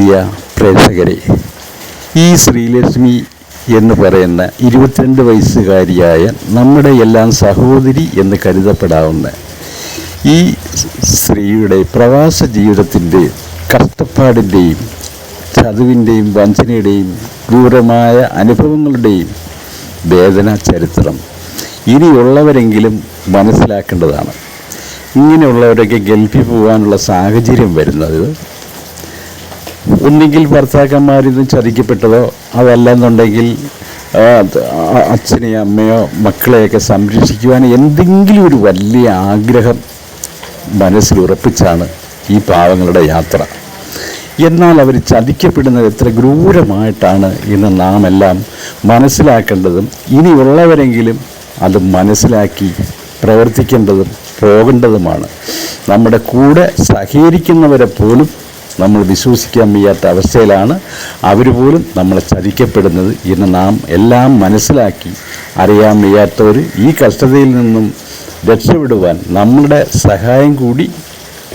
പ്രിയ പ്രേക്ഷകരെ ഈ ശ്രീലക്ഷ്മി എന്ന് പറയുന്ന ഇരുപത്തിരണ്ട് വയസ്സുകാരിയായ നമ്മുടെ എല്ലാം സഹോദരി എന്ന് കരുതപ്പെടാവുന്ന ഈ സ്ത്രീയുടെ പ്രവാസ ജീവിതത്തിന്റെ കഷ്ടപ്പാടിന്റെയും ചതുവിന്റെയും വഞ്ചനയുടെയും ക്രൂരമായ അനുഭവങ്ങളുടെയും വേദന ചരിത്രം ഇനിയുള്ളവരെങ്കിലും മനസ്സിലാക്കേണ്ടതാണ്. ഇങ്ങനെയുള്ളവരൊക്കെ ഗൾഫിൽ പോകാനുള്ള സാഹചര്യം വരുന്നത് ഒന്നുകിൽ ഭർത്താക്കന്മാരിൽ നിന്ന് ചതിക്കപ്പെട്ടതോ അതല്ലെന്നുണ്ടെങ്കിൽ അച്ഛനെയോ അമ്മയോ മക്കളെയൊക്കെ സംരക്ഷിക്കുവാൻ എന്തെങ്കിലും ഒരു വലിയ ആഗ്രഹം മനസ്സിൽ ഉറപ്പിച്ചാണ് ഈ പാവങ്ങളുടെ യാത്ര. എന്നാൽ അവർ ചതിക്കപ്പെടുന്നത് എത്ര ക്രൂരമായിട്ടാണ് ഇന്ന് നാം എല്ലാം മനസ്സിലാക്കേണ്ടതും ഇനിയുള്ളവരെങ്കിലും അത് മനസ്സിലാക്കി പ്രവർത്തിക്കേണ്ടതും പോകേണ്ടതുമാണ്. നമ്മുടെ കൂടെ സഹകരിക്കുന്നവരെ പോലും നമ്മൾ വിശ്വസിക്കാൻ വയ്യാത്ത അവസ്ഥയിലാണ് അവർ പോലും നമ്മളെ ചതിക്കപ്പെടുന്നത് എന്ന് നാം എല്ലാം മനസ്സിലാക്കി അറിയാൻ വയ്യാത്തവർ ഈ കഷ്ടതയിൽ നിന്നും രക്ഷപ്പെടുവാൻ നമ്മളുടെ സഹായം കൂടി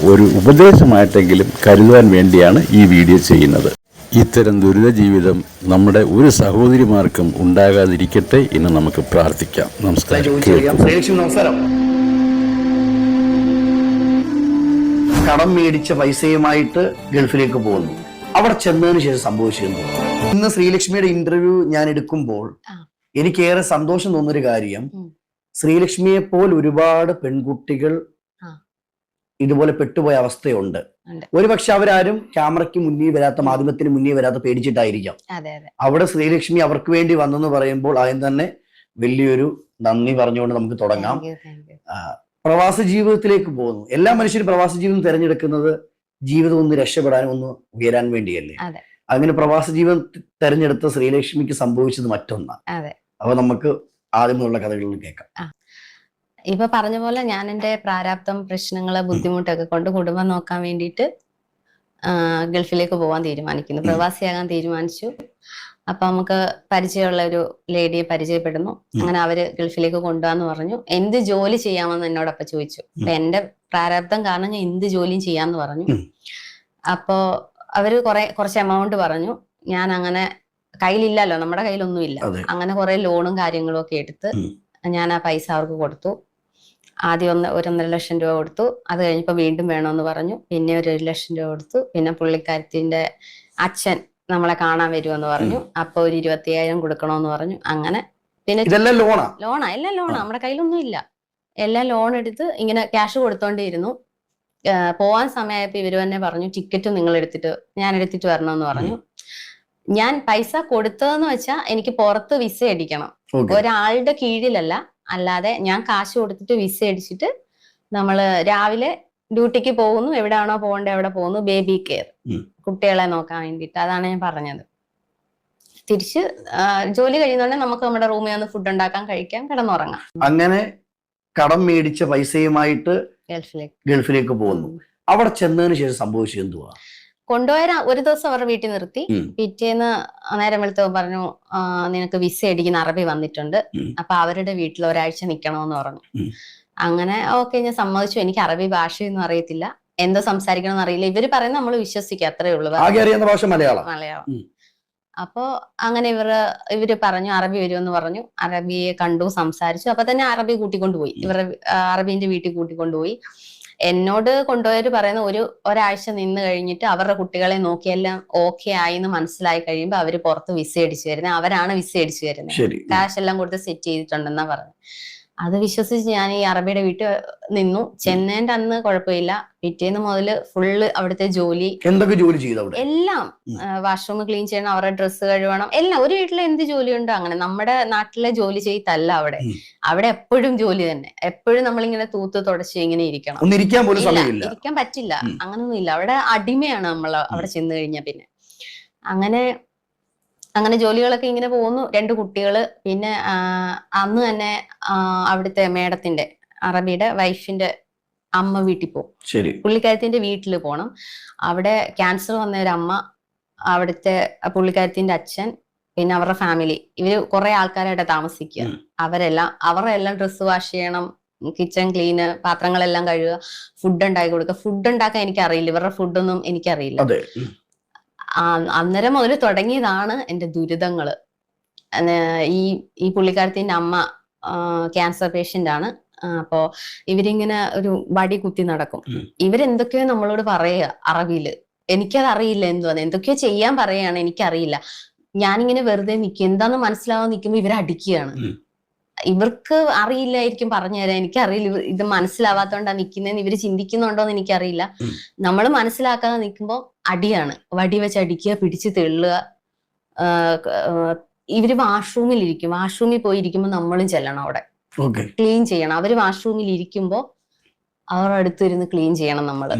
ഒരു ഉപദേശമായിട്ടെങ്കിലും കരുതുവാൻ വേണ്ടിയാണ് ഈ വീഡിയോ ചെയ്യുന്നത്. ഇത്തരം ദുരിത ജീവിതം നമ്മുടെ ഒരു സഹോദരിമാർക്കും ഉണ്ടാകാതിരിക്കട്ടെ എന്ന് നമുക്ക് പ്രാർത്ഥിക്കാം. നമസ്കാരം. നമസ്കാരം. കടം മേടിച്ച പൈസയുമായിട്ട് ഗൾഫിലേക്ക് പോകുന്നു. അവിടെ ചെന്നതിന് ശേഷം സംഭവിച്ചിരുന്നു ഇന്ന് ശ്രീലക്ഷ്മിയുടെ ഇന്റർവ്യൂ ഞാൻ എടുക്കുമ്പോൾ എനിക്ക് എനിക്കേറെ സന്തോഷം തോന്നുന്നൊരു കാര്യം. ശ്രീലക്ഷ്മിയെ പോൽ ഒരുപാട് പെൺകുട്ടികൾ ഇതുപോലെ പെട്ടുപോയ അവസ്ഥയുണ്ട്. ഒരുപക്ഷെ അവരാരും ക്യാമറയ്ക്ക് മുന്നിൽ വരാത്ത മാധ്യമത്തിന് മുന്നിൽ വരാത്ത പേടിച്ചിട്ടായിരിക്കാം. അവിടെ ശ്രീലക്ഷ്മി അവർക്ക് വേണ്ടി വന്നെന്ന് പറയുമ്പോൾ ആദ്യം തന്നെ വലിയൊരു നന്ദി പറഞ്ഞുകൊണ്ട് നമുക്ക് തുടങ്ങാം. പ്രവാസ ജീവിതത്തിലേക്ക് പോകുന്നു. എല്ലാ മനുഷ്യരും പ്രവാസ ജീവിതം തിരഞ്ഞെടുക്കുന്നത് ജീവിതം ഒന്ന് രക്ഷപ്പെടാൻ ഒന്ന് ഉയരാൻ വേണ്ടിയല്ലേ. അങ്ങനെ പ്രവാസ ജീവിതം തെരഞ്ഞെടുത്ത ശ്രീലക്ഷ്മിക്ക് സംഭവിച്ചത് മറ്റൊന്നാണ്. അപ്പൊ നമുക്ക് ആദ്യമുള്ള കഥകളിൽ കേൾക്കാം. ഇപ്പൊ പറഞ്ഞ പോലെ ഞാൻ എന്റെ പ്രാരാബ്ദം പ്രശ്നങ്ങൾ ബുദ്ധിമുട്ടൊക്കെ കൊണ്ട് കുടുംബം നോക്കാൻ വേണ്ടിയിട്ട് ഗൾഫിലേക്ക് പോകാൻ തീരുമാനിക്കുന്നു. പ്രവാസിയാകാൻ തീരുമാനിച്ചു. അപ്പൊ നമുക്ക് പരിചയമുള്ള ഒരു ലേഡിയെ പരിചയപ്പെടുന്നു. അങ്ങനെ അവർ ഗൾഫിലേക്ക് കൊണ്ടുപോകാന്ന് പറഞ്ഞു. എന്ത് ജോലി ചെയ്യാമെന്ന് എന്നോടപ്പ ചോദിച്ചു. അപ്പൊ എന്റെ പ്രാരാബ്ദം കാരണം ഞാൻ എന്ത് ജോലിയും ചെയ്യാന്ന് പറഞ്ഞു. അപ്പോ അവർ കുറെ കുറച്ച് എമൗണ്ട് പറഞ്ഞു. ഞാൻ അങ്ങനെ കയ്യിലില്ലല്ലോ നമ്മുടെ കയ്യിലൊന്നുമില്ല. അങ്ങനെ കുറെ ലോണും കാര്യങ്ങളും ഒക്കെ എടുത്ത് ഞാൻ ആ പൈസ അവർക്ക് കൊടുത്തു. ആദ്യം ഒന്ന് ഒരൊന്നര ലക്ഷം രൂപ കൊടുത്തു. അത് കഴിഞ്ഞപ്പോൾ വീണ്ടും വേണമെന്ന് പറഞ്ഞു. പിന്നെ ഒരു ലക്ഷം രൂപ കൊടുത്തു. പിന്നെ പുള്ളിക്കാരത്തിന്റെ അച്ഛൻ നമ്മളെ കാണാൻ വരുമെന്ന് പറഞ്ഞു. അപ്പൊ ഒരു ഇരുപത്തിയായിരം കൊടുക്കണമെന്ന് പറഞ്ഞു. അങ്ങനെ പിന്നെ ഇതെല്ലാം ലോണാ ലോണാ? എല്ലാം ലോണാ നമ്മുടെ കയ്യിലൊന്നും ഇല്ല. എല്ലാം ലോൺ എടുത്ത് ഇങ്ങനെ ക്യാഷ് കൊടുത്തോണ്ടിരുന്നു. പോവാൻ സമയമായപ്പോ ഇവർ തന്നെ പറഞ്ഞു ടിക്കറ്റ് നിങ്ങൾ എടുത്തിട്ട് ഞാൻ എടുത്തിട്ട് വരണമെന്ന് പറഞ്ഞു ഞാൻ പൈസ കൊടുത്തതെന്ന് വെച്ചാ എനിക്ക് പുറത്ത് വിസ അടിക്കണം. ഒരാളുടെ കീഴിലല്ല. അല്ലാതെ ഞാൻ കാശ് കൊടുത്തിട്ട് വിസ അടിച്ചിട്ട് നമ്മൾ രാവിലെ ഡ്യൂട്ടിക്ക് പോകുന്നു. എവിടെയാണോ പോകേണ്ടത് എവിടെ പോകുന്നു. Baby care. കുട്ടികളെ നോക്കാൻ വേണ്ടിയിട്ട് അതാണ് ഞാൻ പറഞ്ഞത്. തിരിച്ച് ജോലി കഴിയുന്നോണ്ട് നമുക്ക് നമ്മുടെ റൂമിൽ വന്ന് ഫുഡ് ഉണ്ടാക്കാൻ കഴിക്കാം കിടന്നുറങ്ങാം. അങ്ങനെ കടം മേടിച്ച പൈസയുമായിട്ട് ഗൾഫിലേക്ക്. ഗൾഫിലേക്ക് പോകുന്നു. അവിടെ ചെന്നതിന് ശേഷം സംഭവിച്ചത് എന്തുവാ? കൊണ്ടുപോയ ഒരു ദിവസം അവരുടെ വീട്ടിൽ നിർത്തി. പിറ്റേന്ന് നേരം വെളുത്ത പറഞ്ഞു നിനക്ക് വിസ അടിക്കുന്ന അറബി വന്നിട്ടുണ്ട്. അപ്പൊ അവരുടെ വീട്ടിൽ ഒരാഴ്ച നിക്കണമെന്ന് പറഞ്ഞു. അങ്ങനെ ഓക്കെ ഞാൻ സമ്മതിച്ചു. എനിക്ക് അറബി ഭാഷയൊന്നും അറിയത്തില്ല. എന്തോ സംസാരിക്കണം അറിയില്ല ഇവർ പറയുന്നത് നമ്മൾ വിശ്വസിക്കുക അത്രേ ഉള്ളൂ. ആകെ അറിയാവുന്ന ഭാഷ മലയാളം. മലയാളം. അപ്പോ അങ്ങനെ ഇവർ ഇവർ പറഞ്ഞു അറബി വരുമെന്ന് പറഞ്ഞു. അറബിയെ കണ്ടു സംസാരിച്ചു. അപ്പൊ തന്നെ അറബി കൂട്ടിക്കൊണ്ടുപോയി. ഇവരുടെ അറബിന്റെ വീട്ടിൽ കൂട്ടിക്കൊണ്ടുപോയി. എന്നോട് കൊണ്ടുപോയവര് പറയുന്ന ഒരു ഒരാഴ്ച നിന്ന് കഴിഞ്ഞിട്ട് അവരുടെ കുട്ടികളെ നോക്കിയെല്ലാം ഓക്കെ ആയി എന്ന് മനസ്സിലായി കഴിയുമ്പോൾ അവർ പുറത്ത് വിസ അടിച്ചു വരുന്നത്. അവരാണ് വിസ അടിച്ചു വരുന്നത്. കാശ് എല്ലാം കൊടുത്ത് സെറ്റ് ചെയ്തിട്ടുണ്ടെന്നാ പറഞ്ഞു അത് വിശ്വസിച്ച് ഞാൻ ഈ അറബിയുടെ വീട്ടിൽ നിന്നു. ചെന്നൈന്റെ അന്ന് കുഴപ്പമില്ല. പിറ്റേന്ന് മുതൽ ഫുള്ള് അവിടുത്തെ ജോലി. എന്തൊക്കെ ജോലി ചെയ്തു അവിടെ? എല്ലാം. വാഷ്റൂം ക്ലീൻ ചെയ്യണം അവരുടെ ഡ്രസ്സ് കഴുകണം എല്ലാം. ഒരു വീട്ടിൽ എന്ത് ജോലിയുണ്ടോ അങ്ങനെ. നമ്മുടെ നാട്ടിലെ ജോലി ചെയ്തല്ല അവിടെ. അവിടെ എപ്പോഴും ജോലി തന്നെ. എപ്പോഴും നമ്മളിങ്ങനെ തൂത്ത് തുടച്ച് ഇങ്ങനെ ഇരിക്കണം. ഇരിക്കാൻ പറ്റില്ല. അങ്ങനൊന്നും ഇല്ല. അവിടെ അടിമയാണ് നമ്മൾ അവിടെ ചെന്ന് കഴിഞ്ഞാൽ പിന്നെ. അങ്ങനെ അങ്ങനെ ജോലികളൊക്കെ ഇങ്ങനെ പോകുന്നു. രണ്ട് കുട്ടികൾ. പിന്നെ അന്ന് തന്നെ അവിടുത്തെ മേഡത്തിന്റെ അറബിയുടെ വൈഫിന്റെ അമ്മ വീട്ടിൽ പോകും. പുള്ളിക്കാരത്തിന്റെ വീട്ടിൽ പോണം. അവിടെ ക്യാൻസർ വന്ന ഒരു അമ്മ അവിടുത്തെ പുള്ളിക്കാരത്തിന്റെ അച്ഛൻ പിന്നെ അവരുടെ ഫാമിലി. ഇവർ കുറെ ആൾക്കാരായിട്ട് താമസിക്കുക. അവരെല്ലാം അവരുടെ എല്ലാം ഡ്രസ്സ് വാഷ് ചെയ്യണം കിച്ചൺ ക്ലീന് പാത്രങ്ങളെല്ലാം കഴുകുക ഫുഡ് ഉണ്ടാക്കി കൊടുക്കുക. ഫുഡ് ഉണ്ടാക്കാൻ എനിക്കറിയില്ല. ഇവരുടെ ഫുഡൊന്നും എനിക്കറിയില്ല. അന്നേരം മുതൽ തുടങ്ങിയതാണ് എന്റെ ദുരിതങ്ങൾ ഈ ഈ പുള്ളിക്കാരത്തിന്റെ അമ്മ ക്യാൻസർ പേഷ്യന്റ് ആണ്. അപ്പോ ഇവരിങ്ങനെ ഒരു വടി കുത്തി നടക്കും. ഇവരെന്തൊക്കെയോ നമ്മളോട് പറയുക അറബിയിൽ എനിക്കത് അറിയില്ല എന്തുവാന്ന് എന്തൊക്കെയോ ചെയ്യാൻ പറയാണ് എനിക്കറിയില്ല. ഞാനിങ്ങനെ വെറുതെ നിൽക്കും എന്താന്ന് മനസ്സിലാവാൻ നിൽക്കുമ്പോൾ ഇവരെ അടിക്കുകയാണ് ഉം. ഇവർക്ക് അറിയില്ലായിരിക്കും പറഞ്ഞു തരാൻ. എനിക്കറിയില്ല. ഇവർ ഇത് മനസ്സിലാവാത്തോണ്ടാ നിൽക്കുന്നതെന്ന് ഇവർ ചിന്തിക്കുന്നുണ്ടോന്ന് എനിക്കറിയില്ല. ഉം. നമ്മൾ മനസ്സിലാക്കാതെ നിൽക്കുമ്പോൾ അടിയാണ്. വടി വെച്ച് അടിക്കുക പിടിച്ച് തെള്ളുക ഇവർ വാഷ്റൂമിൽ ഇരിക്കും വാഷ്റൂമിൽ പോയി ഇരിക്കുമ്പോൾ നമ്മളും ചെല്ലണം അവിടെ. ക്ലീൻ ചെയ്യണം. അവർ വാഷ്റൂമിൽ ഇരിക്കുമ്പോൾ അവരുടെ അടുത്തിരുന്ന് ക്ലീൻ ചെയ്യണം നമ്മൾ.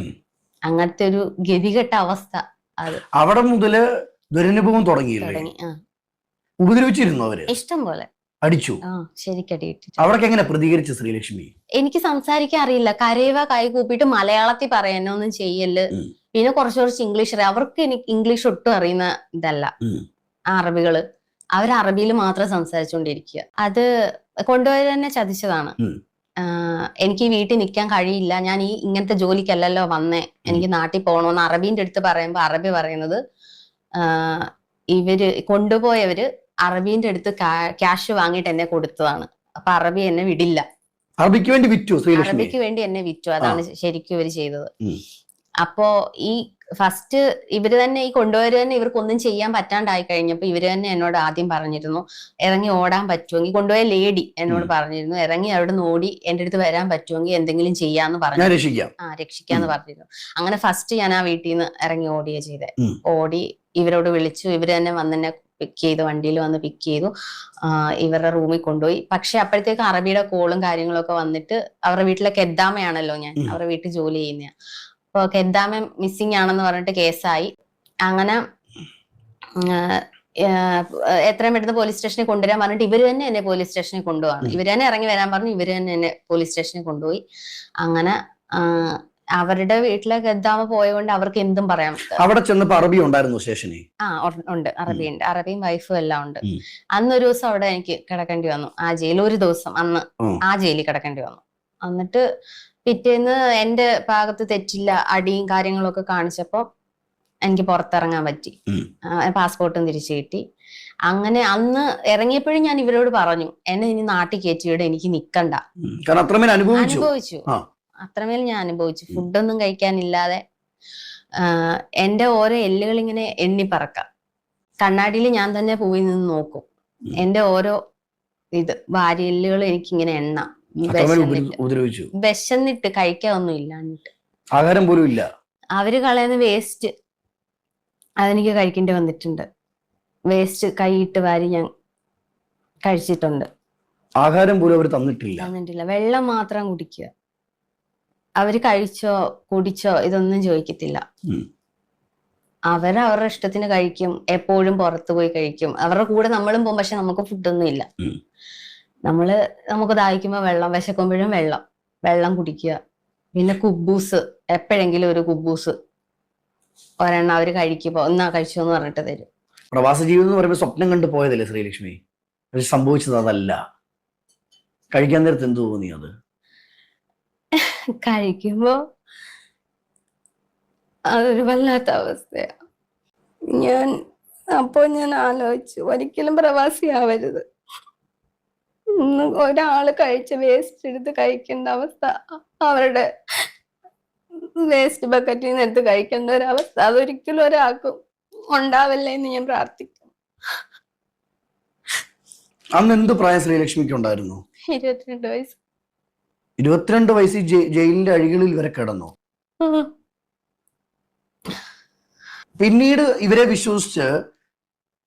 അങ്ങനത്തെ ഒരു ഗതികെട്ട അവസ്ഥ അത്. അവിടെ മുതൽ ദുരനുഭവം തുടങ്ങി ഉപദ്രവിച്ചിരുന്നു അവർ? ഇഷ്ടം പോലെ. അടിച്ചു. ശരിക്കടി അവിടൊക്കെ എങ്ങനെ പ്രതികരിച്ചു ശ്രീലക്ഷ്മി? എനിക്ക് സംസാരിക്കാൻ അറിയില്ല. കരയുക കൈ കൂപ്പിട്ട് മലയാളത്തിൽ പറയാനൊന്നും ചെയ്യൽ. പിന്നെ കുറച്ച് കുറച്ച് ഇംഗ്ലീഷ് അറിയാം. അവർക്ക് എനിക്ക് ഇംഗ്ലീഷ് ഒട്ടും അറിയുന്ന ഇതല്ല. അറബികൾ. അവർ അറബിയിൽ മാത്രം സംസാരിച്ചുകൊണ്ടിരിക്കുക. അത് കൊണ്ടുപോയി തന്നെ ചതിച്ചതാണ് എനിക്ക് വീട്ടിൽ നിൽക്കാൻ കഴിയില്ല. ഞാൻ ഈ ഇങ്ങനത്തെ ജോലിക്കല്ലല്ലോ വന്നേ. എനിക്ക് നാട്ടിൽ പോകണമെന്ന് അറബീന്റെ അടുത്ത് പറയുമ്പോൾ അറബി പറയുന്നത് ഇവർ കൊണ്ടുപോയവര് അറബീന്റെ അടുത്ത് ക്യാഷ് വാങ്ങിയിട്ട് എന്നെ കൊടുത്തതാണ്. അപ്പൊ അറബി എന്നെ വിടില്ല. അറബിക്ക് വേണ്ടി വിറ്റു അറബിക്ക് വേണ്ടി എന്നെ വിറ്റു. അതാണ് ശരിക്കും ഇവർ ചെയ്തത്. അപ്പോ ഈ ഫസ്റ്റ് ഇവർ തന്നെ ഈ കൊണ്ടുപോയവര് തന്നെ ഇവർക്കൊന്നും ചെയ്യാൻ പറ്റാണ്ടായി കഴിഞ്ഞപ്പോ ഇവർ തന്നെ എന്നോട് ആദ്യം പറഞ്ഞിരുന്നു ഇറങ്ങി ഓടാൻ പറ്റുമെങ്കിൽ കൊണ്ടുപോയ ലേഡി എന്നോട് പറഞ്ഞിരുന്നു ഇറങ്ങി അവിടെ നിന്ന് ഓടി എന്റെ അടുത്ത് വരാൻ പറ്റുമെങ്കിൽ എന്തെങ്കിലും ചെയ്യാന്ന് പറഞ്ഞു. ആ രക്ഷിക്കാന്ന് പറഞ്ഞിരുന്നു. അങ്ങനെ ഫസ്റ്റ് ഞാൻ ആ വീട്ടിൽ നിന്ന് ഇറങ്ങി ഓടിയ ചെയ്തേ. ഓടി ഇവരോട് വിളിച്ചു. ഇവർ തന്നെ വന്നെന്നെ പിക്ക് ചെയ്തു. വണ്ടിയിൽ വന്ന് പിക്ക് ചെയ്തു. ഇവരുടെ റൂമിൽ കൊണ്ടുപോയി. പക്ഷെ അപ്പോഴത്തേക്ക് അറബിയുടെ കോളും കാര്യങ്ങളൊക്കെ വന്നിട്ട് അവരുടെ വീട്ടിലെ കെദ്ദാമയാണല്ലോ ഞാൻ. അവരുടെ വീട്ടിൽ ജോലി ചെയ്യുന്ന അപ്പൊ കെദ്ദാമ മിസ്സിംഗ് ആണെന്ന് പറഞ്ഞിട്ട് കേസായി. അങ്ങനെ എത്രയും പെട്ടെന്ന് പോലീസ് സ്റ്റേഷനിൽ കൊണ്ടുവരാൻ പറഞ്ഞിട്ട് ഇവർ തന്നെ എന്നെ പോലീസ് സ്റ്റേഷനിൽ കൊണ്ടുപോകാണ്. ഇവർ തന്നെ ഇറങ്ങി വരാൻ പറഞ്ഞു. ഇവർ തന്നെ എന്നെ പോലീസ് സ്റ്റേഷനിൽ കൊണ്ടുപോയി. അങ്ങനെ അവരുടെ വീട്ടിലെ ഗദ്ദാമ പോയതുകൊണ്ട് അവർക്ക് എന്തും പറയാം അവിടെ ചെന്നപ്പോ അറബി ഉണ്ടായിരുന്നു ശേഷനെ? ആ ഉണ്ട്. അറബി ഉണ്ട് അറബിയും വൈഫും എല്ലാം ഉണ്ട്. അന്നൊരു ദിവസം അവിടെ എനിക്ക് കിടക്കേണ്ടി വന്നു. ആ ജയിലിൽ ഒരു ദിവസം അന്ന് ആ ജയിലിൽ കിടക്കേണ്ടി വന്നു. എന്നിട്ട് പിറ്റേന്ന് എന്റെ ഭാഗത്ത് തെറ്റില്ല അടിയും കാര്യങ്ങളൊക്കെ കാണിച്ചപ്പോ എനിക്ക് പുറത്തിറങ്ങാൻ പറ്റി. പാസ്പോർട്ടും തിരിച്ചു കിട്ടി. അങ്ങനെ അന്ന് ഇറങ്ങിയപ്പോഴും ഞാൻ ഇവരോട് പറഞ്ഞു എന്നെ ഇനി നാട്ടിൽ കയറ്റിവിടെ എനിക്ക് നിക്കണ്ട. അനുഭവിച്ചു. അത്രമേൽ ഞാൻ അനുഭവിച്ചു. ഫുഡൊന്നും കഴിക്കാനില്ലാതെ എന്റെ ഓരോ എല്ലുകൾ ഇങ്ങനെ എണ്ണി പറക്കാം. കണ്ണാടിയിൽ ഞാൻ തന്നെ പോയി നിന്ന് നോക്കും. എന്റെ ഓരോ ഇത് ഭാര്യ എല്ലുകൾ എനിക്ക് ഇങ്ങനെ എണ്ണാം ഉപദ്രവിച്ചു? വിശന്നിട്ട് കഴിക്കാനൊന്നും ഇല്ലാഞ്ഞിട്ട് ആഹാരം പോലും ഇല്ല? അവർ കളയുന്ന വേസ്റ്റ് അതെനിക്ക് കഴിക്കേണ്ടി വന്നിട്ടുണ്ട്. വേസ്റ്റ് കൈയിട്ട് വാരി ഞാൻ കഴിച്ചിട്ടുണ്ട്. ആഹാരം പോലും അവർ തന്നിട്ടില്ല? തന്നിട്ടില്ല. വെള്ളം മാത്രം കുടിക്കുക. അവർ കഴിച്ചോ കുടിച്ചോ ഇതൊന്നും ചോദിക്കത്തില്ല. അവർ അവരുടെ ഇഷ്ടത്തിന് കഴിക്കും എപ്പോഴും പുറത്തു പോയി കഴിക്കും. അവരുടെ കൂടെ നമ്മളും പോകും പക്ഷെ നമുക്ക് ഫുഡൊന്നും ഇല്ല. നമ്മൾ നമുക്ക് ദാഹിക്കുമ്പോ വെള്ളം വിശക്കുമ്പോഴും വെള്ളം. വെള്ളം കുടിക്കുക. പിന്നെ കുബൂസ് എപ്പോഴെങ്കിലും ഒരു കുബൂസ്. ഒരെണ്ണം അവർ കഴിക്കുമ്പോ എന്നാ കഴിച്ചു എന്ന് പറഞ്ഞിട്ട് തരും. പ്രവാസ ജീവിതം എന്ന് പറയുമ്പോൾ സ്വപ്നം കണ്ടു പോയതല്ലേ ശ്രീലക്ഷ്മി? പക്ഷെ സംഭവിച്ചത് അതല്ല. കഴിക്കാൻ നേരത്ത് എന്ത് തോന്നി അത്? കഴിക്കുമ്പോ അതൊരു വല്ലാത്ത അവസ്ഥയാ. ഞാൻ അപ്പോ ഞാൻ ആലോചിച്ചു ഒരിക്കലും പ്രവാസിയാവരുത് ഒരാൾ കഴിച്ച വേസ്റ്റ് എടുത്ത് കഴിക്കേണ്ട അവസ്ഥ അവരുടെ വേസ്റ്റ് ബക്കറ്റിൽ നിന്ന് എടുത്ത് കഴിക്കേണ്ട ഒരു അവസ്ഥ അതൊരിക്കലും ഒരാൾക്കും ഉണ്ടാവല്ലേ എന്ന് ഞാൻ പ്രാർത്ഥിക്കുന്നു. അന്ന് എന്ത് പ്രായം ശ്രീലക്ഷ്മിക്ക് ഉണ്ടായിരുന്നു? ഇരുപത്തിരണ്ട് വയസ്സ്. ഇരുപത്തിരണ്ട് വയസ്സിൽ ജയി- ജയിലിന്റെ അഴികളിൽ ഇവരെ കിടന്നു. പിന്നീട് ഇവരെ വിശ്വസിച്ച്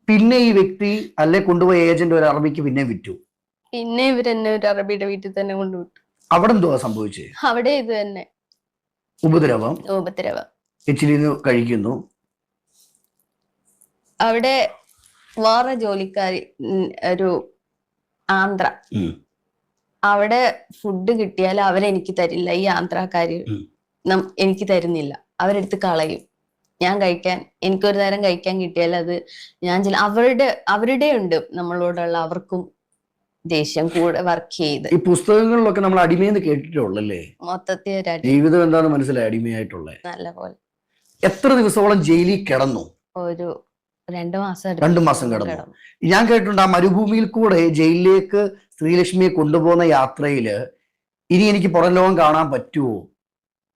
പിന്നെ ഈ വ്യക്തി അല്ലെ കൊണ്ടുപോയ ഏജന്റ് ഒരു അറബിക്ക് പിന്നെ വിറ്റു. പിന്നെ ഇവരെന്നെ ഒരു അറബിയുടെ വീട്ടിൽ തന്നെ കൊണ്ടുവിട്ടു. അവിടെ എന്തുവാ സംഭവിച്ചു? അവിടെ ഇത് തന്നെ. ഉപദ്രവം? ഉപദ്രവം. ഇച്ചിരി കഴിക്കുന്നു. അവിടെ വേറെ ജോലിക്കാരി ഒരു ആന്ധ്ര. അവിടെ ഫുഡ് കിട്ടിയാൽ അവരെനിക്ക് തരില്ല. ഈ യാത്രക്കാര് എനിക്ക് തരുന്നില്ല. അവരെടുത്ത് കളയും. ഞാൻ കഴിക്കാൻ എനിക്കൊരു നേരം കഴിക്കാൻ കിട്ടിയാൽ അത് ഞാൻ ചില അവരുടെ അവരുടെ ഉണ്ട് നമ്മളോടുള്ള അവർക്കും ദേഷ്യം കൂടെ വർക്ക് ചെയ്ത്. ഈ പുസ്തകങ്ങളിലൊക്കെ നമ്മൾ അടിമയെന്ന് കേട്ടിട്ടുള്ളല്ലേ? മൊത്തത്തിൽ ജീവിതം എന്താണെന്ന് മനസ്സിലായി അടിമയായിട്ടുള്ള? നല്ല പോലെ എത്ര ദിവസത്തോളം ജയിലിൽ കിടന്നു? ഒരു രണ്ടു മാസം രണ്ടു മാസം കിടന്നു. ഞാൻ കേട്ടിട്ടുണ്ട് ആ മരുഭൂമിയിൽ കൂടെ ജയിലിലേക്ക് ശ്രീലക്ഷ്മിയെ കൊണ്ടുപോകുന്ന യാത്രയിൽ ഇനി എനിക്ക് പുറം ലോകം കാണാൻ പറ്റുമോ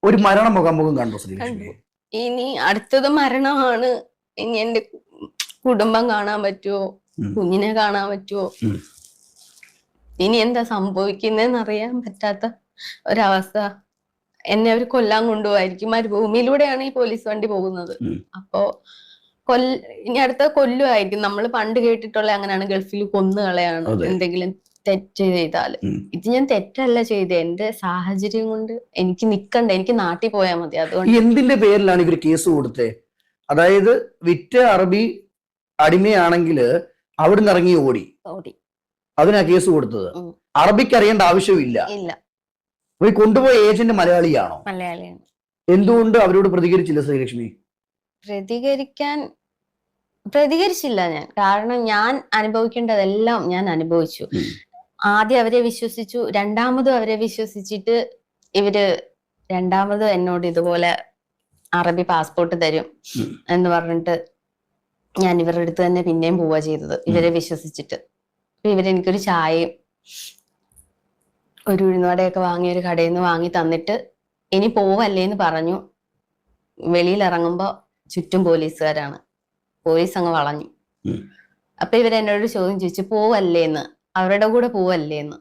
ഒരു മരണ മുഖാമുഖം കണ്ടു ശ്രീലക്ഷ്മി ഇനി അടുത്തത് മരണമാണ്. ഇനി എന്റെ കുടുംബം കാണാൻ പറ്റുമോ കുഞ്ഞിനെ കാണാൻ പറ്റുമോ ഇനി എന്താ സംഭവിക്കുന്നതെന്ന് അറിയാൻ പറ്റാത്ത ഒരവസ്ഥ. എന്നെ അവർ കൊല്ലാൻ കൊണ്ടുപോകായിരിക്കും മരുഭൂമിയിലൂടെയാണ് ഈ പോലീസ് വണ്ടി പോകുന്നത്. അപ്പോ കൊല്ല ഇനി അടുത്ത കൊല്ലുമായിരിക്കും നമ്മൾ പണ്ട് കേട്ടിട്ടുള്ള അങ്ങനെയാണ് ഗൾഫിൽ കൊന്നുകളയാണ് എന്തെങ്കിലും തെറ്റ് ചെയ്താൽ. ഇത് ഞാൻ തെറ്റല്ല ചെയ്തത് എന്റെ സാഹചര്യം കൊണ്ട് എനിക്ക് നിക്കണ്ട. എനിക്ക് നാട്ടിൽ പോയാൽ മതി. അതുകൊണ്ട് എന്തിന്റെ പേരിലാണ് ഇവർ കേസ് കൊടുത്തത് അതായത് വിറ്റ അറബി അടിമയാണെങ്കിൽ അവിടുന്ന് ഇറങ്ങി ഓടി. ഓടി. അതിനാ കേസ് കൊടുത്തത്. അറബിക്ക് അറിയേണ്ട ആവശ്യമില്ല. ഇല്ല. അപ്പൊ കൊണ്ടുപോയ ഏജന്റ് മലയാളിയാണോ? മലയാളിയാണ്. എന്തുകൊണ്ട് അവരോട് പ്രതികരിച്ചില്ല ശ്രീലക്ഷ്മി? പ്രതികരിക്കാൻ പ്രതികരിച്ചില്ല ഞാൻ. കാരണം ഞാൻ അനുഭവിക്കേണ്ടതെല്ലാം ഞാൻ അനുഭവിച്ചു. ആദ്യം അവരെ വിശ്വസിച്ചു രണ്ടാമതും അവരെ വിശ്വസിച്ചിട്ട് ഇവർ രണ്ടാമത് എന്നോട് ഇതുപോലെ അറബി പാസ്പോർട്ട് തരും എന്ന് പറഞ്ഞിട്ട് ഞാൻ ഇവരുടെ അടുത്ത് തന്നെ പിന്നെയും പോവുക ചെയ്തത് ഇവരെ വിശ്വസിച്ചിട്ട്. ഇവരെനിക്കൊരു ചായയും ഒരു ഉഴുന്നുവടയൊക്കെ വാങ്ങി ഒരു കടയിൽ നിന്ന് വാങ്ങി തന്നിട്ട് ഇനി പോവല്ലേ എന്ന് പറഞ്ഞു. വെളിയിൽ ഇറങ്ങുമ്പോ ചുറ്റും പോലീസുകാരാണ്. പോലീസ് അങ്ങ് വളഞ്ഞു. അപ്പൊ ഇവരെന്നോട് ചോദ്യം ചോദിച്ചു പോവല്ലേന്ന് അവരുടെ കൂടെ പോവല്ലേന്ന്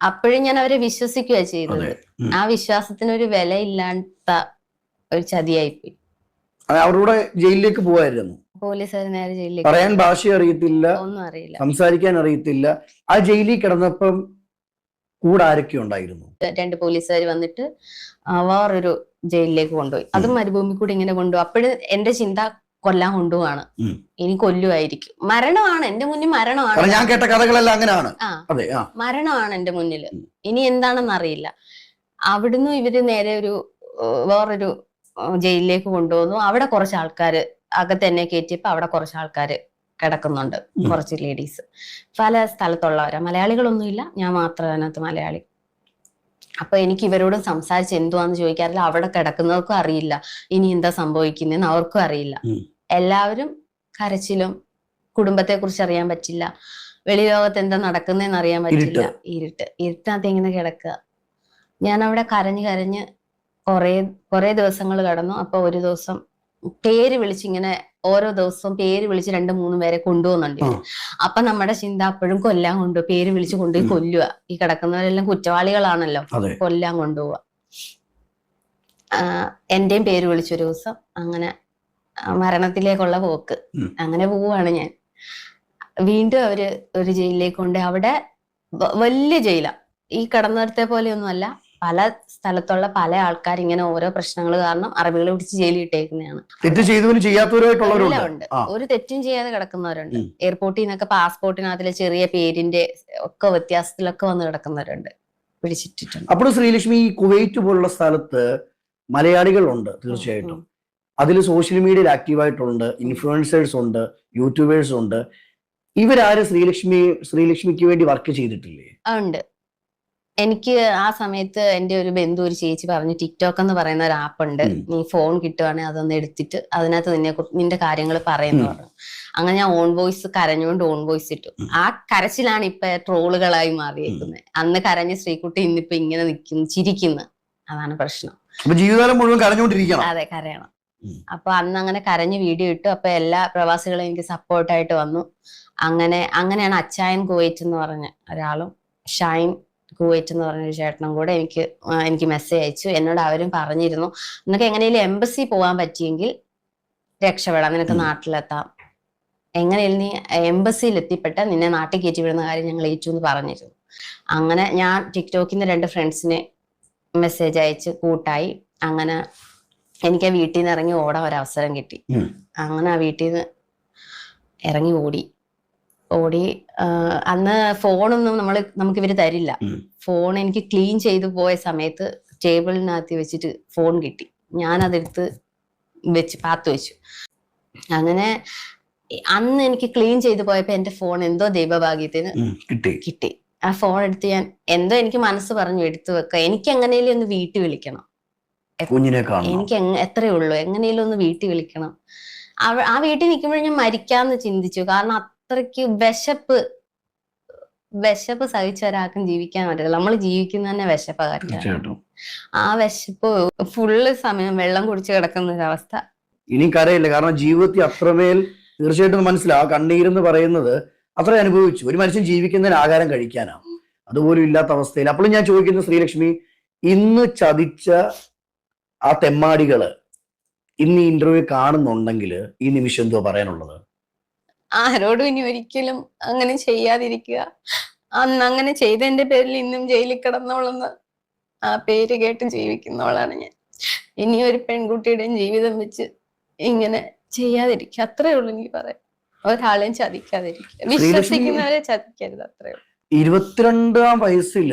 അപ്പോഴും ഞാൻ അവരെ വിശ്വസിക്കുക ചെയ്തത്. ആ വിശ്വാസത്തിന് ഒരു വില ഇല്ലാത്ത ഒരു ചതിയായിപ്പോയി. അവരുടെ ജയിലിലേക്ക് പോവായിരുന്നു. പോലീസുകാർ നേരെ ജയിലിലേക്ക് പറയാൻ ഭാഷ അറിയത്തില്ല. ഒന്നും അറിയില്ല. സംസാരിക്കാൻ അറിയത്തില്ല. ആ ജയിലിൽ കിടന്നപ്പം കൂടെ ആരൊക്കെ ഉണ്ടായിരുന്നു? രണ്ട് പോലീസുകാർ വന്നിട്ട് അവർ ഒരു ജയിലിലേക്ക് കൊണ്ടുപോയി. അതും മരുഭൂമി കൂടി ഇങ്ങനെ കൊണ്ടുപോയി. അപ്പോഴും എന്റെ ചിന്ത കൊല്ലാൻ കൊണ്ടുപോവാണ്. ഇനി കൊല്ലുമായിരിക്കും മരണമാണ് എന്റെ മുന്നിൽ മരണമാണ്. ഞാൻ കേട്ട കഥകളെല്ലാം അങ്ങനെയാണ്. മരണമാണ് എന്റെ മുന്നിൽ ഇനി എന്താണെന്ന് അറിയില്ല. അവിടുന്ന് ഇവർ നേരെ ഒരു വേറൊരു ജയിലിലേക്ക് കൊണ്ടുവന്നു. അവിടെ കുറച്ച് ആൾക്കാര് അകത്ത് എന്നെ കയറ്റിയപ്പോ അവിടെ കുറച്ച് ആൾക്കാര് കിടക്കുന്നുണ്ട് കുറച്ച് ലേഡീസ് പല സ്ഥലത്തുള്ളവരാ. മലയാളികളൊന്നുമില്ല. ഞാൻ മാത്രം അതിനകത്ത് മലയാളി. അപ്പൊ എനിക്ക് ഇവരോട് സംസാരിച്ച് എന്തുവാന്ന് ചോദിക്കാറില്ല. അവിടെ കിടക്കുന്നവർക്കും അറിയില്ല. ഇനി എന്താ സംഭവിക്കുന്നതെന്ന് അവർക്കും അറിയില്ല. എല്ലാവരും കരച്ചിലും കുടുംബത്തെ കുറിച്ച് അറിയാൻ പറ്റില്ല. വെളി ലോകത്ത് എന്താ നടക്കുന്നതെന്ന് അറിയാൻ പറ്റില്ല. ഇരുട്ട്. ഇരുട്ടിനകത്ത് ഇങ്ങനെ കിടക്കുക? ഞാൻ അവിടെ കരഞ്ഞ് കരഞ്ഞ് കുറേ കുറേ ദിവസങ്ങൾ കടന്നു. അപ്പൊ ഒരു ദിവസം പേര് വിളിച്ച് ഇങ്ങനെ ഓരോ ദിവസവും പേര് വിളിച്ച് രണ്ട് മൂന്ന് പേരെ കൊണ്ടുപോകുന്നുണ്ട്. അപ്പൊ നമ്മുടെ ചിന്ത അപ്പോഴും കൊല്ലാൻ കൊണ്ടുപോകും പേര് വിളിച്ച് കൊണ്ടുപോയി. കൊല്ലുക. ഈ കിടക്കുന്നവരെല്ലാം കുറ്റവാളികളാണല്ലോ. കൊല്ലാൻ കൊണ്ടുപോവുക. എന്റെയും പേര് വിളിച്ചൊരു ദിവസം അങ്ങനെ മരണത്തിലേക്കുള്ള പോക്ക്. അങ്ങനെ പോവാണ് ഞാൻ. വീണ്ടും അവർ ഒരു ജയിലിലേക്ക് കൊണ്ട് അവിടെ വലിയ ജയിലാ. ഈ കടന്നിടത്തെ അല്ല പല സ്ഥലത്തുള്ള പല ആൾക്കാർ ഇങ്ങനെ ഓരോ പ്രശ്നങ്ങൾ കാരണം അറബികൾ പിടിച്ച് ജയിലിൽ ഇട്ടേക്കുന്നതാണ്. തെറ്റ് ചെയ്യാത്തവരുമായിട്ടുള്ളവരുണ്ട്. ഒരു തെറ്റും ചെയ്യാതെ കിടക്കുന്നവരുണ്ട്. എയർപോർട്ടിൽ നിന്നൊക്കെ പാസ്പോർട്ടിനകത്തിലെ ചെറിയ പേരിന്റെ ഒക്കെ വ്യത്യാസത്തിലൊക്കെ വന്ന് കിടക്കുന്നവരുണ്ട്. പിടിച്ചിട്ടിട്ടുണ്ട്. അപ്പോൾ ശ്രീലക്ഷ്മി കുവൈറ്റ് പോലുള്ള സ്ഥലത്ത് മലയാളികളുണ്ട് തീർച്ചയായിട്ടും. അതിൽ സോഷ്യൽ മീഡിയയിൽ ആക്റ്റീവായിട്ടുണ്ട്. ഇൻഫ്ലുവൻസേഴ്സ് ഉണ്ട്. യൂട്യൂബേഴ്സ് ഉണ്ട്. ഇവരാരും ശ്രീലക്ഷ്മി ശ്രീലക്ഷ്മിക്ക് വേണ്ടി വർക്ക് ചെയ്തിട്ടില്ലേ? ഉണ്ട്. എനിക്ക് ആ സമയത്ത് എന്റെ ഒരു ബന്ധു ഒരു ചേച്ചി പറഞ്ഞു ടിക്ടോക്ക് എന്ന് പറയുന്ന ഒരു ആപ്പ് ഉണ്ട്. നീ ഫോൺ കിട്ടുവാണെങ്കിൽ അതൊന്ന് എടുത്തിട്ട് അതിനകത്ത് നിന്നെ നിന്റെ കാര്യങ്ങൾ പറയുന്നു പറഞ്ഞു. അങ്ങനെ ഞാൻ ഓൺ വോയിസ് കരഞ്ഞുകൊണ്ട് ഓൺ വോയിസ് ഇട്ടു. ആ കരച്ചിലാണ് ഇപ്പൊ ട്രോളുകളായി മാറിയേക്കുന്നത്. അന്ന് കരഞ്ഞ ശ്രീകുട്ടി ഇന്നിപ്പോ ഇങ്ങനെ നിൽക്കുന്നു ചിരിക്കുന്നു. അതാണ് പ്രശ്നം. ജീവിതകാലം മുഴുവൻ കരഞ്ഞുകൊണ്ടിരിക്കണം. അതെ കരയണം. അപ്പൊ അന്ന് അങ്ങനെ കരഞ്ഞ് വീഡിയോ ഇട്ടു. അപ്പൊ എല്ലാ പ്രവാസികളും എനിക്ക് സപ്പോർട്ടായിട്ട് വന്നു. അങ്ങനെ അങ്ങനെയാണ് അച്ചായൻ കുവൈറ്റ് എന്ന് പറഞ്ഞ ഒരാളും ഷൈൻ കുവൈറ്റ് എന്ന് പറഞ്ഞൊരു ചേട്ടനും കൂടെ എനിക്ക് എനിക്ക് മെസ്സേജ് അയച്ചു. എന്നോട് അവരും പറഞ്ഞിരുന്നു നിനക്ക് എങ്ങനെയും എംബസി പോകാൻ പറ്റിയെങ്കിൽ രക്ഷപ്പെടാം. നിനക്ക്. നാട്ടിലെത്താം. എങ്ങനെയും നീ എംബസിയിൽ എത്തിപ്പെട്ട നിന്നെ നാട്ടിൽ കയറ്റി വിടുന്ന കാര്യം ഞങ്ങൾ ഏറ്റു എന്ന് പറഞ്ഞിരുന്നു. അങ്ങനെ ഞാൻ ടിക്ടോക്കിന്റെ രണ്ട് ഫ്രണ്ട്സിന് മെസ്സേജ് അയച്ച് കൂട്ടായി. അങ്ങനെ എനിക്ക് ആ വീട്ടിൽ നിന്ന് ഇറങ്ങി ഓടാൻ ഒരു അവസരം കിട്ടി. അങ്ങനെ ആ വീട്ടിൽ നിന്ന് ഇറങ്ങി ഓടി. ഓടി. അന്ന് ഫോണൊന്നും നമ്മൾ നമുക്ക് ഇവർ തരില്ല ഫോൺ എനിക്ക് ക്ലീൻ ചെയ്തു പോയ സമയത്ത് ടേബിളിനകത്ത് വെച്ചിട്ട് ഫോൺ കിട്ടി. ഞാൻ അതെടുത്ത് വെച്ച് പാത്ത് വെച്ചു. അങ്ങനെ അന്ന് എനിക്ക് ക്ലീൻ ചെയ്ത് പോയപ്പോ എന്റെ ഫോൺ എന്തോ ദൈവഭാഗ്യത്തിന് കിട്ടി. കിട്ടി. ആ ഫോൺ എടുത്ത് ഞാൻ എന്തോ എനിക്ക് മനസ്സ് പറഞ്ഞു എടുത്തു വെക്കാം. എനിക്ക് എങ്ങനെയും ഒന്ന് വീട്ടിൽ വിളിക്കണം. എനിക്ക് എത്രയേ ഉള്ളൂ. എങ്ങനെയും ഒന്ന് വീട്ടിൽ വിളിക്കണം. ആ വീട്ടിൽ നിൽക്കുമ്പോഴും ഞാൻ മരിക്കാന്ന് ചിന്തിച്ചു. കാരണം അത്രയ്ക്ക് വിശപ്പ് വിശപ്പ് സഹിച്ച ഒരാൾക്കും ജീവിക്കാൻ പറ്റില്ല നമ്മൾ ജീവിക്കുന്ന തന്നെ വിശപ്പ ആ വിശപ്പ് ഫുള്ള് സമയം വെള്ളം കുടിച്ച് കിടക്കുന്ന ഒരു അവസ്ഥ. ഇനി കരയില്ല. കാരണം ജീവിതത്തിൽ അത്രമേൽ തീർച്ചയായിട്ടും മനസ്സിലാവും. കണ്ണീർ കണ്ണീരെന്ന് പറയുന്നത് അത്ര അനുഭവിച്ചു. ഒരു മനുഷ്യൻ ജീവിക്കുന്നതിന് ആഹാരം കഴിക്കാനാണ് അതുപോലും ഇല്ലാത്ത അവസ്ഥയിൽ. അപ്പോഴും ഞാൻ ചോദിക്കുന്നു ശ്രീലക്ഷ്മി ഇന്ന് ചതിച്ച ആ തെമ്മാടികൾ ഇന്ന് ഈ ഇന്റർവ്യൂ കാണുന്നുണ്ടെങ്കിൽ ഈ നിമിഷം എന്തോ പറയാനുള്ളത്? ആരോടും ഇനി ഒരിക്കലും അങ്ങനെ ചെയ്യാതിരിക്കുക. അന്ന് അങ്ങനെ ചെയ്തതിന്റെ പേരിൽ ഇന്നും ജയിലിൽ കിടന്നോളെന്ന് ആ പേര് കേട്ട് ജീവിക്കുന്നവളാണ് ഞാൻ. ഇനി ഒരു പെൺകുട്ടിയുടെയും ജീവിതം വെച്ച് ഇങ്ങനെ ചെയ്യാതിരിക്കുക. അത്രേ ഉള്ളൂ എനിക്ക് പറയാം ഒരാളെയും ചതിക്കാതിരിക്കുക. വിശ്വസിക്കുന്നവരെ ചതിക്കരുത് അത്രേ ഉള്ളൂ. ഇരുപത്തിരണ്ടാം വയസ്സിൽ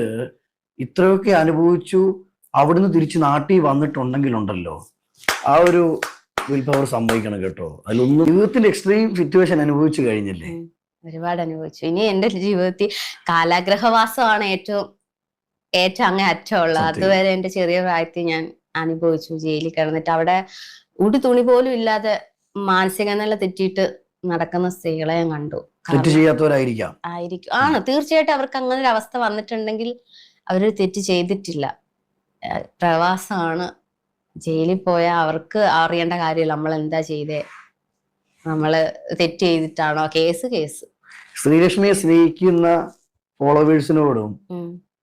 ഇത്രയൊക്കെ അനുഭവിച്ചു അവിടുന്ന് തിരിച്ച് നാട്ടിൽ വന്നിട്ടുണ്ടെങ്കിലുണ്ടല്ലോ. ആ ഒരു വിൽ പവർ സംഭവിക്കണം കേട്ടോ. അതിലൊന്നും ജീവിതത്തിന്റെ എക്സ്ട്രീം സിറ്റുവേഷൻ അനുഭവിച്ചു കഴിഞ്ഞില്ലേ? ഒരുപാട് അനുഭവിച്ചു. ഇനി എന്റെ ജീവിതത്തിൽ കാലാഗ്രഹവാസമാണ് ഏറ്റവും ഏറ്റവും അങ്ങേ അറ്റമുള്ള. അതുവരെ എന്റെ ചെറിയ പ്രായത്തിൽ ഞാൻ അനുഭവിച്ചു ജയിലിൽ കിടന്നിട്ട്. അവിടെ ഉടി തുണി പോലും ഇല്ലാതെ മാനസിക നില തെറ്റിയിട്ട് നടക്കുന്ന സ്ത്രീകളെ ഞാൻ കണ്ടു. തെറ്റ് ചെയ്യാത്തവരായിരിക്കാം. ആയിരിക്കും. ആണ് തീർച്ചയായിട്ടും അവർക്ക് അങ്ങനെ ഒരു അവസ്ഥ വന്നിട്ടുണ്ടെങ്കിൽ അവർ തെറ്റ് ചെയ്തിട്ടില്ല. പ്രവാസമാണ് ജയിലിൽ പോയാൽ അവർക്ക് അറിയേണ്ട കാര്യമില്ല. നമ്മൾ എന്താ ചെയ്തേ? നമ്മൾ തെറ്റ് ചെയ്തിട്ടാണോ? Case case. ശ്രീലക്ഷ്മിയെ സ്നേഹിക്കുന്ന ഫോളോവേഴ്സിനോടും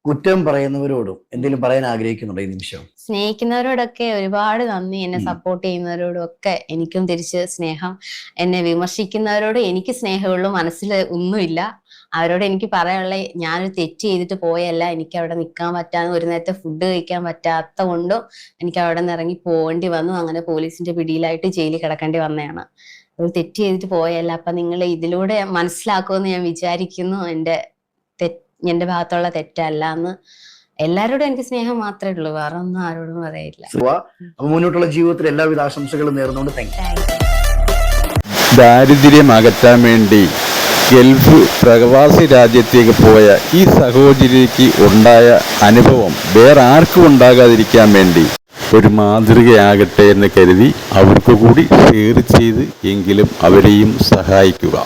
കുറ്റം പറയുന്നവരോടും എന്തെങ്കിലും പറയാൻ ആഗ്രഹിക്കുന്നുണ്ടോ ഈ നിമിഷം? സ്നേഹിക്കുന്നവരോടൊക്കെ ഒരുപാട് നന്ദി എന്നെ സപ്പോർട്ട് ചെയ്യുന്നവരോടും ഒക്കെ എനിക്കും തിരിച്ച് സ്നേഹം. എന്നെ വിമർശിക്കുന്നവരോട് എനിക്ക് സ്നേഹമുള്ളൂ. മനസ്സിൽ ഒന്നുമില്ല. അവരോട് എനിക്ക് പറയാനുള്ള ഞാനൊരു തെറ്റ് ചെയ്തിട്ട് പോയല്ല എനിക്ക് അവിടെ നിൽക്കാൻ പറ്റാതെ ഒരു നേരത്തെ ഫുഡ് കഴിക്കാൻ പറ്റാത്ത കൊണ്ടും എനിക്ക് അവിടെ നിന്ന് ഇറങ്ങി പോകേണ്ടി വന്നു. അങ്ങനെ പോലീസിന്റെ പിടിയിലായിട്ട് ജയിലിൽ കിടക്കേണ്ടി വന്നതാണ്. ഒരു തെറ്റ് ചെയ്തിട്ട് പോയല്ല അപ്പൊ നിങ്ങൾ ഇതിലൂടെ മനസ്സിലാക്കുമെന്ന് ഞാൻ വിചാരിക്കുന്നു. എന്റെ തെറ്റ് എന്റെ ഭാഗത്തുള്ള തെറ്റല്ല എന്ന് എല്ലാരോടും എനിക്ക് സ്നേഹം മാത്രമേ ഉള്ളൂ. വേറെ ഒന്നും ആരോടും പറയില്ല മുന്നോട്ടുള്ള ജീവിതത്തിൽ എല്ലാവിധ ആശംസകളും നേർന്നുകൊണ്ട് ദാരിദ്ര്യം അകറ്റാൻ വേണ്ടി ഗൾഫ് പ്രവാസി രാജ്യത്തേക്ക് പോയ ഈ സഹോദരിക്ക് ഉണ്ടായ അനുഭവം വേറെ ആർക്കും ഉണ്ടാകാതിരിക്കാൻ വേണ്ടി ഒരു മാതൃകയാകട്ടെ എന്ന് കരുതി അവർക്ക് കൂടി ഷെയർ ചെയ്ത് എങ്കിലും അവരെയും സഹായിക്കുക.